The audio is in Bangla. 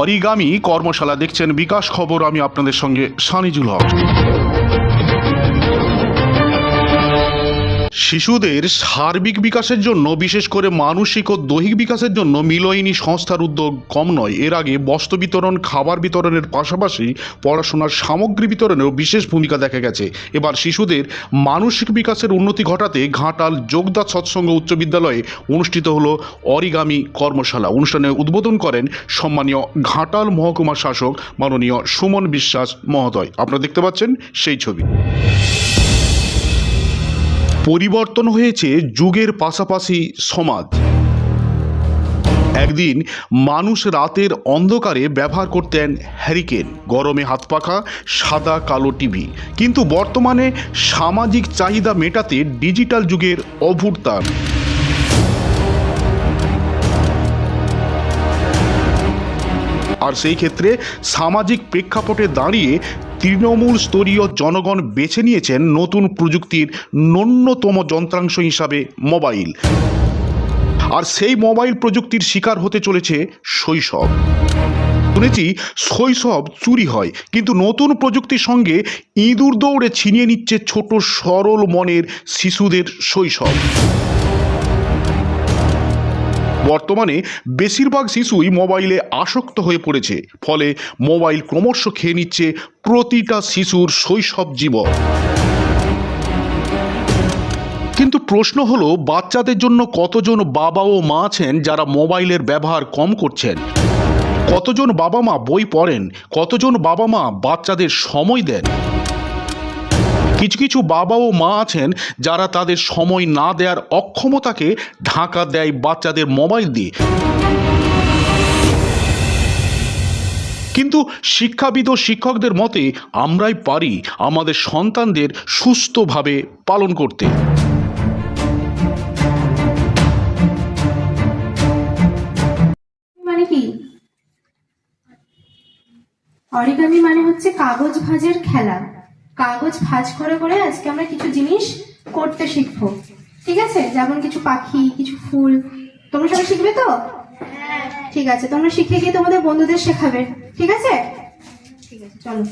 অরিগামী কর্মশালা দেখছেন বিকাশ খবর। আমি আপনাদের সঙ্গে সানিজুল হক। শিশুদের সার্বিক বিকাশের জন্য, বিশেষ করে মানসিক ও দৈহিক বিকাশের জন্য মিলয়নী সংস্থার উদ্যোগ কম নয়। এর আগে বস্ত্র বিতরণ, খাবার বিতরণের পাশাপাশি পড়াশোনার সামগ্রী বিতরণেও বিশেষ ভূমিকা দেখা গেছে। এবার শিশুদের মানসিক বিকাশের উন্নতি ঘটাতে ঘাটাল যোগদা সৎসঙ্গ উচ্চ বিদ্যালয়ে অনুষ্ঠিত হলো অরিগামী কর্মশালা। অনুষ্ঠানে উদ্বোধন করেন সম্মানীয় ঘাটাল মহকুমা শাসক মাননীয় সুমন বিশ্বাস মহোদয়। আপনারা দেখতে পাচ্ছেন সেই ছবি। পরিবর্তন হয়েছে যুগের পাশাপাশি সমাজ। একদিন মানুষ রাতের অন্ধকারে ব্যবহার করতেন হ্যারিকেন। গরমে হাত পাখা, সাদা, কালো টিভি। কিন্তু বর্তমানে সামাজিক চাহিদা মেটাতে ডিজিটাল যুগের অভ্যুত্থান আর সেই ক্ষেত্রে সামাজিক প্রেক্ষাপটে দাঁড়িয়ে তৃণমূল স্তরীয় জনগণ বেছে নিয়েছেন নতুন প্রযুক্তির ন্যূনতম যন্ত্রাংশ হিসাবে মোবাইল। আর সেই মোবাইল প্রযুক্তির শিকার হতে চলেছে শৈশব। শুনেছি শৈশব চুরি হয়, কিন্তু নতুন প্রযুক্তির সঙ্গে ইঁদুর দৌড়ে ছিনিয়ে নিচ্ছে ছোট সরল মনের শিশুদের শৈশব। বর্তমানে বেশিরভাগ শিশুই মোবাইলে আসক্ত হয়ে পড়েছে। ফলে মোবাইল ক্রমশ খেয়ে নিচ্ছে প্রতিটা শিশুর শৈশব জীবন। কিন্তু প্রশ্ন হলো, বাচ্চাদের জন্য কতজন বাবা ও মা আছেন যারা মোবাইলের ব্যবহার কম করছেন? কতজন বাবা মা বই পড়েন? কতজন বাবা মা বাচ্চাদের সময় দেন? কিছু কিছু বাবা ও মা আছেন যারা তাদের সময় না দেওয়ার অক্ষমতাকে ঢাকা দেয় বাচ্চাদের মোবাইল দিয়ে। কিন্তু শিক্ষাবিদ ও শিক্ষকদের মতে আমরাই পারি আমাদের সন্তানদের সুস্থভাবে পালন করতে। মানে অরিগামি মানে হচ্ছে কাগজ ভাঁজের খেলা। কাগজ ভাজ করে করে আজকে আমরা কিছু জিনিস করতে শিখব। ঠিক আছে? যেমন কিছু পাখি কিছু ফুল। তোমরা সবাই শিখবে তো? হ্যাঁ। ঠিক আছে তোমরা শিখে গিয়ে তোমাদের বন্ধুদের শেখাবে। ঠিক আছে? ঠিক আছে। চলো।